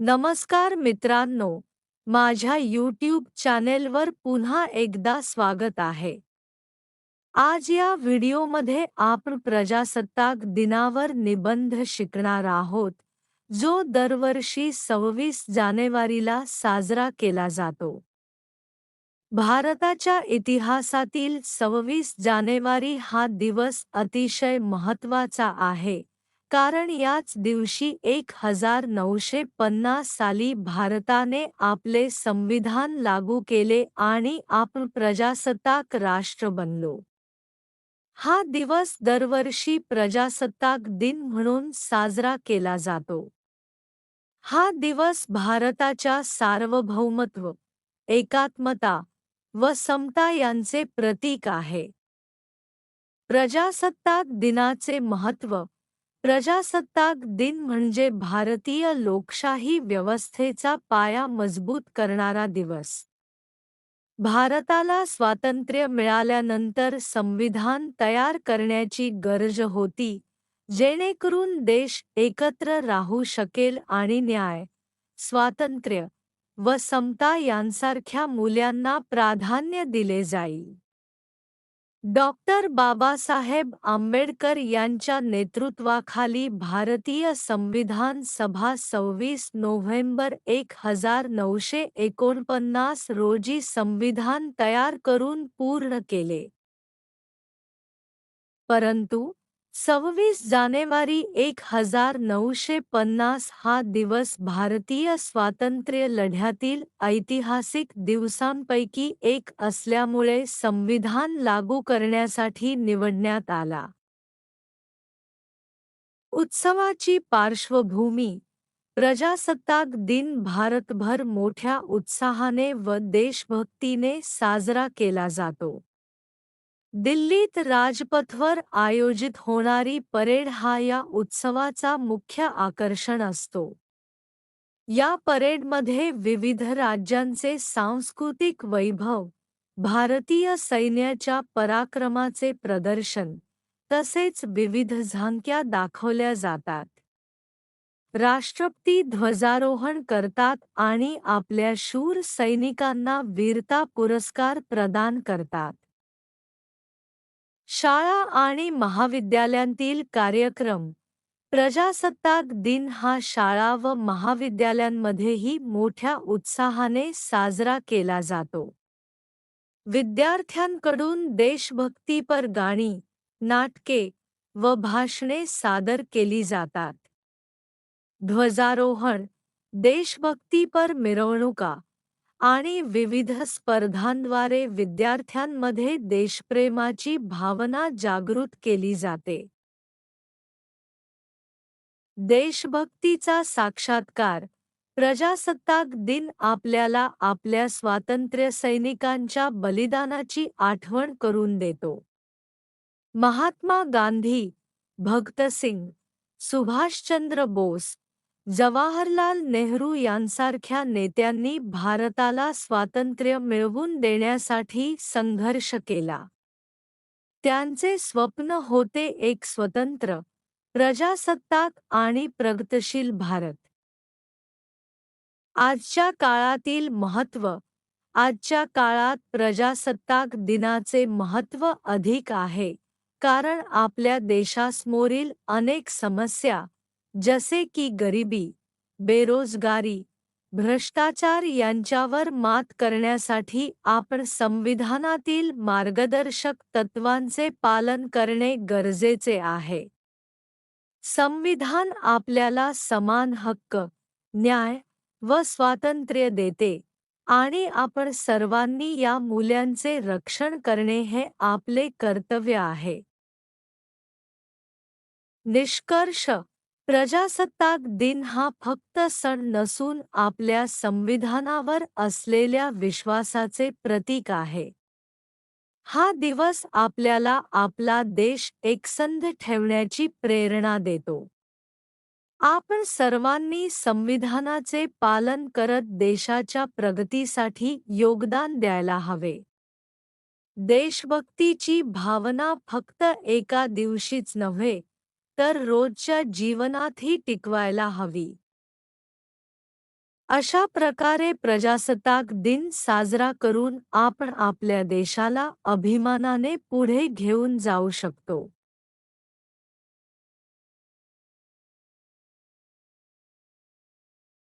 नमस्कार मित्रांनो माझ्या यूट्यूब चॅनेलवर पुन्हा एकदा स्वागत आहे. आज या व्हिडिओमध्ये आपण प्रजासत्ताक दिनावर निबंध शिकणार आहोत जो दरवर्षी सव्वीस जानेवारीला साजरा केला जातो. भारताच्या इतिहासातील सव्वीस जानेवारी हा दिवस अतिशय महत्त्वाचा आहे कारण याच दिवशी एक हजार नऊशे पन्नास साली भारताने आपले संविधान लागू केले आणि आपण प्रजासत्ताक राष्ट्र बनलो. हा दिवस दरवर्षी प्रजासत्ताक दिन म्हणून साजरा केला जातो. हा दिवस भारताच्या सार्वभौमत्व एकात्मता व समता यांचे प्रतीक आहे. प्रजासत्ताक दिनाचे महत्त्व प्रजासत्ताक दिन म्हणजे भारतीय लोकशाही व्यवस्थेचा पाया मजबूत करणारा दिवस. भारताला स्वातंत्र्य मिळाल्यानंतर संविधान तयार करण्याची गरज होती जेणेकरून देश एकत्र राहू शकेल आणि न्याय स्वातंत्र्य व समता यांसारख्या मूल्यांना प्राधान्य दिले जाईल. डॉक्टर बाबासाहेब आंबेडकर नेतृत्वाखा भारतीय संविधान सभा सवीस नोवेम्बर एक हज़ार नौशे एकोणपन्नास रोजी संविधान तैयार करून पूर्ण केले. परंतु सव्वीस जानेवारी एक हजार नऊशे पन्नास हा दिवस भारतीय स्वातंत्र्य लढ्यातील ऐतिहासिक दिवसांपैकी एक असल्यामुळे संविधान लागू करण्यासाठी निवडण्यात आला. उत्सवाची पार्श्वभूमी प्रजासत्ताक दिन भारतभर मोठ्या उत्साहाने व देशभक्तीने साजरा केला जातो. दिल्लीत राजपथवर आयोजित होणारी परेड हा या उत्सवाचा मुख्य आकर्षण असतो. या परेडमध्ये विविध राज्यांचे सांस्कृतिक वैभव भारतीय सैन्याच्या पराक्रमाचे प्रदर्शन तसेच विविध झांक्या दाखवल्या जातात. राष्ट्रपती ध्वजारोहण करतात आणि आपल्या शूर सैनिकांना वीरता पुरस्कार प्रदान करतात. शाळा आणि महाविद्यालयांतील कार्यक्रम. प्रजासत्ताक दिन हा शाळा व महाविद्यालयांमध्येही मोठ्या उत्साहाने साजरा केला जातो. विद्यार्थ्यांकडून देशभक्तीपर गाणी नाटके व भाषणे सादर केली जातात. ध्वजारोहण देशभक्तीपर मिरवणुका आणि विविध स्पर्धांद्वारे विद्यार्थ्यांमध्ये देशप्रेमाची भावना जागृत केली जाते. देशभक्तीचा साक्षात्कार. प्रजासत्ताक दिन आपल्याला आपल्या स्वातंत्र्य सैनिकांच्या बलिदानाची आठवण करून देतो. महात्मा गांधी भगतसिंग सुभाषचंद्र बोस जवाहरलाल नेहरू यांसारख्या नेत्यांनी भारताला स्वातंत्र्य मिळवून देण्यासाठी संघर्ष केला. त्यांचे स्वप्न होते एक स्वतंत्र प्रजासत्ताक आणि प्रगतशील भारत. आजच्या काळातील महत्त्व आजच्या काळात प्रजासत्ताक दिनाचे महत्त्व अधिक आहे कारण आपल्या देशासमोरील अनेक समस्या जसे की गरिबी बेरोजगारी भ्रष्टाचार यांच्यावर मात करण्यासाठी आपण संविधानातील मार्गदर्शक तत्वांचे पालन करणे गरजेचे आहे. संविधान आपल्याला समान हक्क न्याय व स्वातंत्र्य देते आणि आपण सर्वांनी या मूल्यांचे रक्षण करणे हे आपले कर्तव्य आहे. निष्कर्ष प्रजासत्ताक दिन हा फक्त सण नसून आपल्या संविधानावर असलेल्या विश्वासाचे प्रतीक आहे. हा दिवस आपल्याला आपला देश एकसंध ठेवण्याची प्रेरणा देतो. आपण सर्वांनी संविधानाचे पालन करत देशाच्या प्रगतीसाठी योगदान द्यायला हवे. देशभक्तीची भावना फक्त एका दिवशीच नव्हे तर रोजच्या जीवनातही टिकवायला हवी. अशा प्रकारे प्रजासत्ताक दिन साजरा करून आपण आपल्या देशाला अभिमानाने पुढे घेऊन जाऊ शकतो.